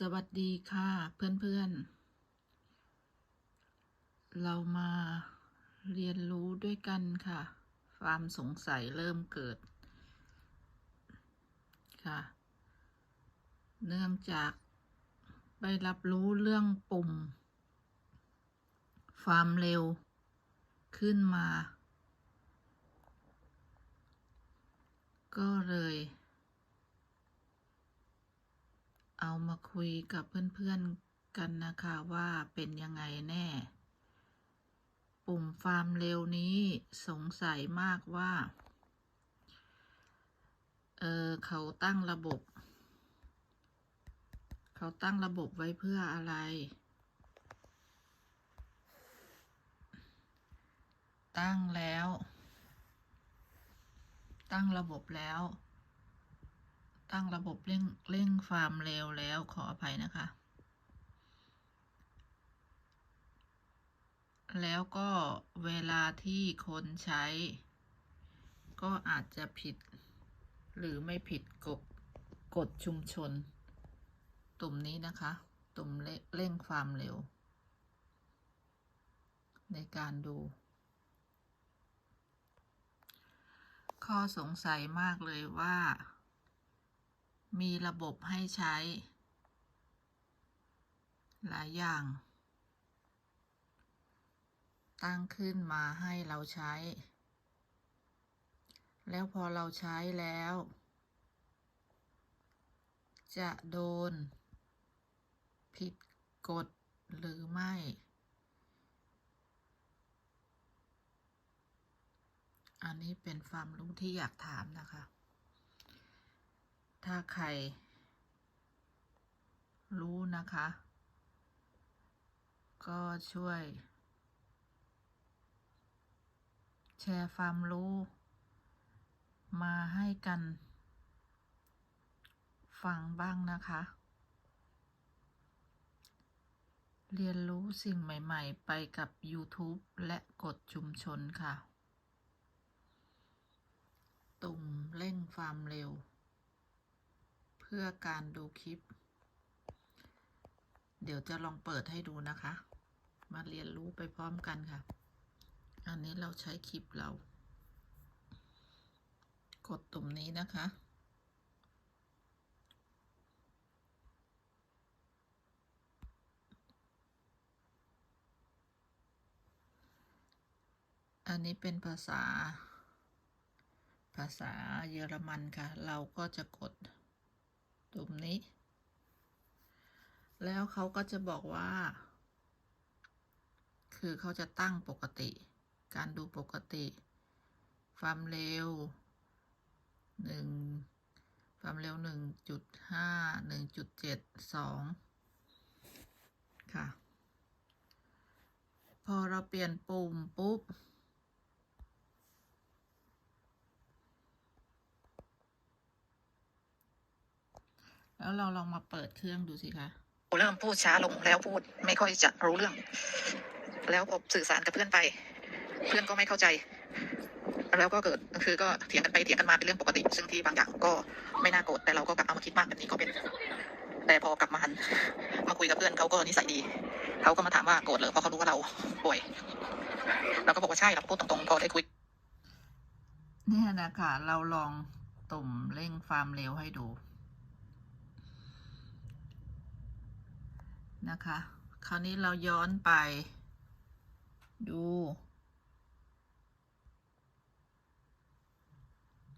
สวัสดีค่ะเพื่อนๆ เรามาเรียนรู้ด้วยกันค่ะ ความสงสัยเริ่มเกิดค่ะ เนื่องจากไปรับรู้เรื่องปุ่ม ความเร็วขึ้นมา ก็เลย เอามาคุยกับเพื่อนๆกันนะคะว่าเป็นยังไงแน่ ปุ่มฟาร์มเร็วนี้สงสัยมากว่า เออเขาตั้งระบบ เขาตั้งระบบไว้เพื่ออะไรตั้งแล้ว ตั้งระบบแล้ว ตั้งระบบเร่งเร่งฟาร์มเร็วแล้วขออภัยนะคะ แล้วก็เวลาที่คนใช้ ก็อาจจะผิด หรือไม่ผิดกฎกฎชุมชน ตุ่มนี้นะคะ ตุ่มเร่งความเร็ว ในการดู ข้อสงสัยมากเลยว่า มีระบบให้ใช้ หลายอย่าง ตั้งขึ้นมาให้เราใช้ แล้วพอเราใช้แล้ว จะโดน ผิดกฎหรือไม่ อันนี้เป็นความรู้ที่อยากถามนะคะ ถ้าใคร รู้นะคะ ก็ช่วย แชร์ความรู้ มาให้กัน ฟังบ้างนะคะ เรียนรู้สิ่งใหม่ ๆ ไปกับ YouTube และกดชุมชนค่ะ ตุ่มเร่งความเร็ว เพื่อการดูคลิป เดี๋ยวจะลองเปิดให้ดูนะคะ มาเรียนรู้ไปพร้อมกันค่ะ อันนี้เราใช้คลิปเรา กดตุ่มนี้นะคะอันนี้เป็นภาษา ภาษาเยอรมันค่ะ เราก็จะกด ตุ่มนี้ แล้วเขาก็จะบอกว่า คือเขาจะตั้งปกติ การดูปกติ ความเร็วหนึ่งความเร็วหนึ่งจุดห้าหนึ่งจุดเจ็ดสองค่ะ พอเราเปลี่ยนปุ่มปุ๊บ แล้วเราลองมาเปิดเครื่องดูสิคะเริ่มพูดช้าลงแล้วพูดไม่ค่อยจะรู้เรื่อง แล้วพอสื่อสารกับเพื่อนไป เพื่อนก็ไม่เข้าใจ แล้วก็เกิดคือก็เถียงกันไปเถียงกันมาเป็นเรื่องปกติ ซึ่งที่บางอย่างก็ไม่น่าโกรธแต่เราก็กลับเอามาคิดมากแบบนี้ก็เป็น แต่พอกลับมาหันมาคุยกับเพื่อนเขาก็นิสัยดีเขาก็มาถามว่าโกรธเหรอเพราะเขารู้ว่าเราป่วยเราก็บอกว่าใช่เราก็พูดตรงๆพอได้คุยเนี่ยนะคะเราลองตุ่มเร่งความเร็วให้ดู นะคะ คราวนี้เราย้อนไป ดู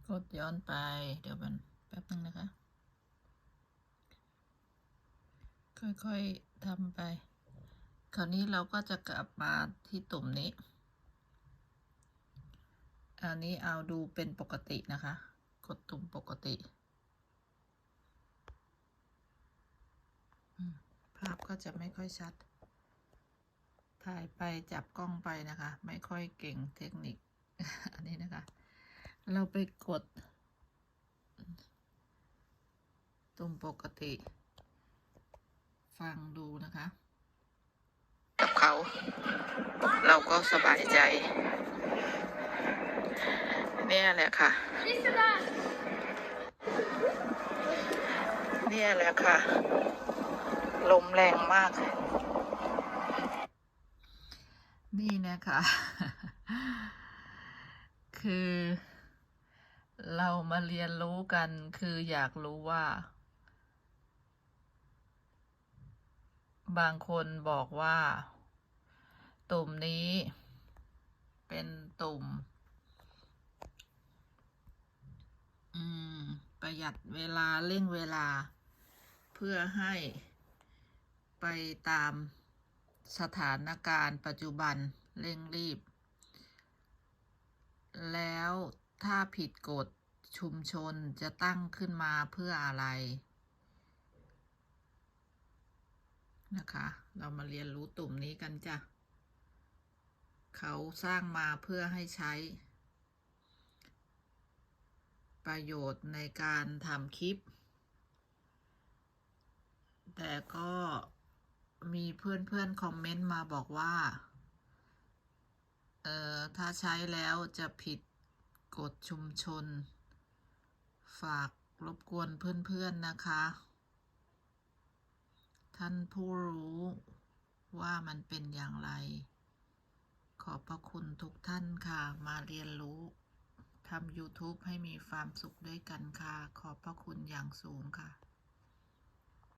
กดย้อนไป เดี๋ยวมันแป๊บนึงนะคะ ค่อยๆทำไป คราวนี้เราก็จะกลับมาที่ตุ่มนี้ อันนี้เอาดูเป็นปกตินะคะ กดตุ่มปกติอืมภาพก็จะไม่ค่อยชัด ถ่ายไปจับกล้องไปนะคะ ไม่ค่อยเก่งเทคนิค อันนี้นะคะ เราไปกด ตุ่มปกติ ฟังดูนะคะ กับเขา เราก็สบายใจ เนี่ยแหละค่ะ เนี่ยแหละค่ะ ลมแรงมาก นี่นะคะ คือเรามาเรียนรู้กันคืออยากรู้ว่า บางคนบอกว่า ตุ่มนี้ เป็นตุ่ม อืม ประหยัดเวลาเร่งเวลา เพื่อให้ ไปตามสถานการณ์ปัจจุบันเร่งรีบ แล้วถ้าผิดกฎชุมชนจะตั้งขึ้นมาเพื่ออะไร นะคะ เรามาเรียนรู้ตุ่มนี้กันจ้ะ เขาสร้างมาเพื่อให้ใช้ ประโยชน์ในการทำคลิป แต่ก็ มีเพื่อนๆคอมเมนต์มาบอกว่า เอ่อ ถ้าใช้แล้วจะผิดกฎชุมชน ฝากรบกวนเพื่อนๆนะคะ ท่านผู้รู้ว่ามันเป็นอย่างไร ขอบพระคุณทุกท่านค่ะ มาเรียนรู้ทำ YouTube ให้มีความสุขด้วยกันค่ะ ขอบพระคุณอย่างสูงค่ะ